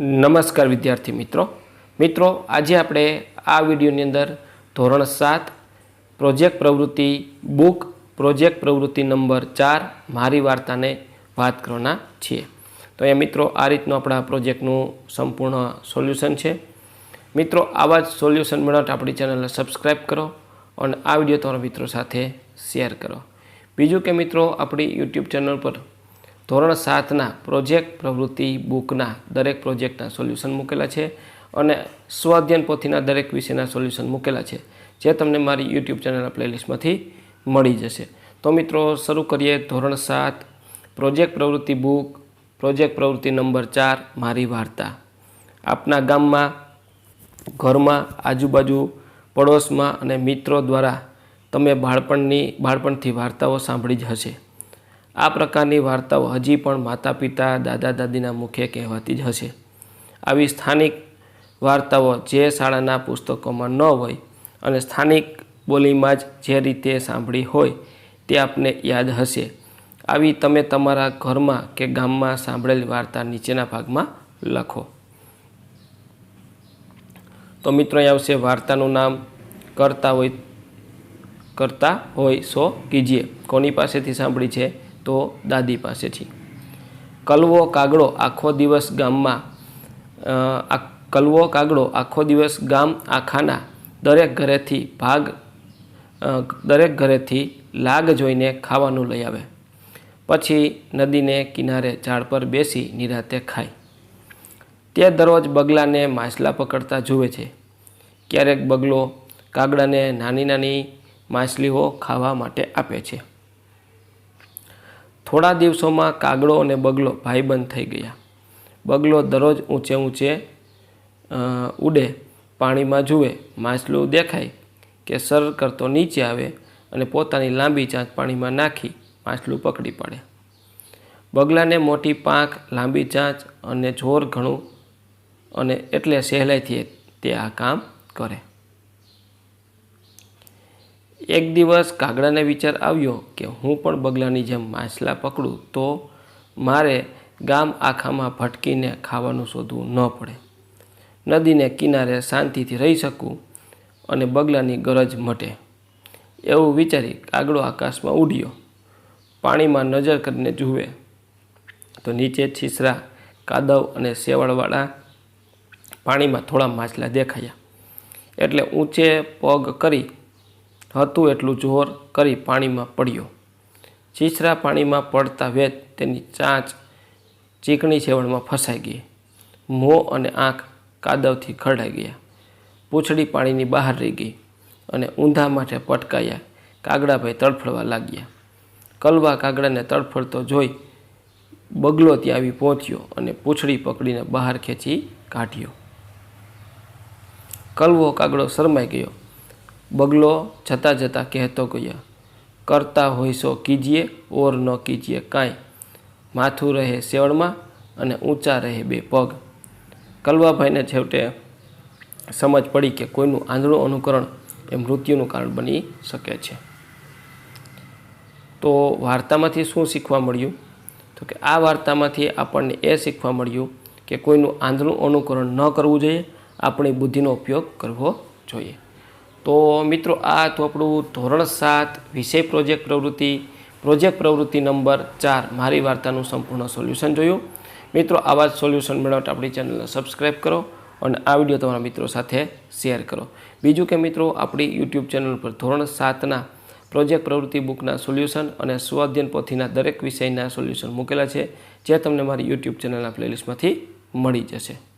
નમસ્કાર વિદ્યાર્થી મિત્રો. મિત્રો, આજે આપણે આ વિડીયોની અંદર ધોરણ સાત, પ્રોજેક્ટ પ્રવૃત્તિ, બુક, પ્રોજેક્ટ પ્રવૃત્તિ નંબર ચાર, મારી વાર્તાને વાત કરવાના છીએ. તો એ મિત્રો, આ રીતનું આપણા પ્રોજેક્ટનું સંપૂર્ણ સોલ્યુશન છે. મિત્રો, આવા જ સોલ્યુશન મેળવતા આપણી ચેનલને સબસ્ક્રાઈબ કરો અને આ વીડિયો તમારા મિત્રો સાથે શેર કરો. બીજું કે મિત્રો, આપણી યુટ્યુબ ચેનલ પર ધોરણ સાતના પ્રોજેક્ટ પ્રવૃત્તિ બુકના દરેક પ્રોજેક્ટના સોલ્યુશન મૂકેલા છે અને સ્વાધ્યન પોથીના દરેક વિષયના સોલ્યુશન મૂકેલા છે, જે તમને મારી યુટ્યુબ ચેનલના પ્લેલિસ્ટમાંથી મળી જશે. તો મિત્રો, શરૂ કરીએ ધોરણ સાત, પ્રોજેક્ટ પ્રવૃત્તિ બુક, પ્રોજેક્ટ પ્રવૃત્તિ નંબર ચાર, મારી વાર્તા. આપના ગામમાં, ઘરમાં, આજુબાજુ, પડોશમાં અને મિત્રો દ્વારા તમે બાળપણની, બાળપણથી વાર્તાઓ સાંભળી જ હશે. આ પ્રકારની વાર્તાઓ હજી પણ માતા પિતા દાદા, દાદીના મુખે કહેવાતી જ હશે. આવી સ્થાનિક વાર્તાઓ જે શાળાના પુસ્તકોમાં ન હોય અને સ્થાનિક બોલીમાં જ જે રીતે સાંભળી હોય તે આપને યાદ હશે. આવી તમે તમારા ઘરમાં કે ગામમાં સાંભળેલી વાર્તા નીચેના ભાગમાં લખો. તો મિત્રો આવશે વાર્તાનું નામ કરતા હોય કરતા હોય સો કીજીએ. કોની પાસેથી સાંભળી છે? તો દાદી પાસેથી. કલવો કાગડો આખો દિવસ ગામમાં આ કલવો કાગડો આખો દિવસ ગામ આખાના દરેક ઘરેથી ભાગ દરેક ઘરેથી લાગ જોઈને ખાવાનું લઈ આવે. પછી નદીને કિનારે ઝાડ પર બેસી નિરાતે ખાય. તે દરરોજ બગલાને માછલા પકડતા જુએ છે. ક્યારેક બગલો કાગડાને નાની નાની માછલીઓ ખાવા માટે આપે છે. થોડા દિવસોમાં કાગડો અને બગલો ભાઈબંધ થઈ ગયા. બગલો દરરોજ ઊંચે ઊંચે ઉડે, પાણીમાં જુએ માછલું દેખાય કે સર કરતો નીચે આવે અને પોતાની લાંબી ચાંચ પાણીમાં નાખી માછલું પકડી પડે. બગલાને મોટી પાંખ, લાંબી ચાંચ અને જોર ઘણું અને એટલે સહેલાઈથી તે આ કામ કરે. એક દિવસ કાગડાને વિચાર આવ્યો કે હું પણ બગલાની જેમ માછલા પકડું તો મારે ગામ આખામાં ભટકીને ખાવાનું શોધવું ન પડે. નદીને કિનારે શાંતિથી રહી શકું અને બગલાની ગરજ મટે. એવું વિચારી કાગડો આકાશમાં ઉડ્યો. પાણીમાં નજર કરીને જુએ તો નીચે છીસરા, કાદવ અને શેવાળવાળા પાણીમાં થોડા માછલા દેખાયા. એટલે ઊંચે પગ કરી હતું એટલું જોર કરી પાણીમાં પડ્યો. છીછરા પાણીમાં પડતા વેત તેની ચાંચ ચીકણી છેવણમાં ફસાઈ ગઈ. મોં અને આંખ કાદવથી ખરડાઈ ગયા. પૂંછડી પાણીની બહાર રહી ગઈ અને ઊંધા માથે પટકાયા, કાગડાભાઈ તડફડવા લાગ્યા. કલવા કાગડાને તડફડતો જોઈ બગલો ત્યાં આવી પહોંચ્યો અને પૂંછડી પકડીને બહાર ખેંચી કાઢ્યો. કલવો કાગડો શરમાઈ ગયો. બગલો જતાં જતાં કહેતો ગયો, કરતા હોય સો કીજીએ, ઓર ન કીજીએ કાંઈ. માથું રહે સેવણમાં અને ઊંચા રહે બે પગ. કલવાભાઈને છેવટે સમજ પડી કે કોઈનું આંધળું અનુકરણ એ મૃત્યુનું કારણ બની શકે છે. તો વાર્તામાંથી શું શીખવા મળ્યું? તો કે આ વાર્તામાંથી આપણને એ શીખવા મળ્યું કે કોઈનું આંધળું અનુકરણ ન કરવું જોઈએ, આપણી બુદ્ધિનો ઉપયોગ કરવો જોઈએ. તો મિત્રો, આ તો આપણું ધોરણ સાત, વિષય પ્રોજેક્ટ પ્રવૃત્તિ. પ્રોજેક્ટ પ્રવૃત્તિ નંબર ચાર, મારી વાર્તાનું સંપૂર્ણ સોલ્યુશન જોયું. મિત્રો, આવા જ સોલ્યુશન મેળવવા આપણી ચેનલને સબસ્ક્રાઈબ કરો અને આ વીડિયો તમારા મિત્રો સાથે શેર કરો. બીજું કે મિત્રો, આપણી યુટ્યુબ ચેનલ પર ધોરણ સાતના પ્રોજેક્ટ પ્રવૃત્તિ બુકના સોલ્યુશન અને સ્વાધ્યન પોથીના દરેક વિષયના સોલ્યુશન મૂકેલા છે, જે તમને મારી યુટ્યુબ ચેનલના પ્લેલિસ્ટમાંથી મળી જશે.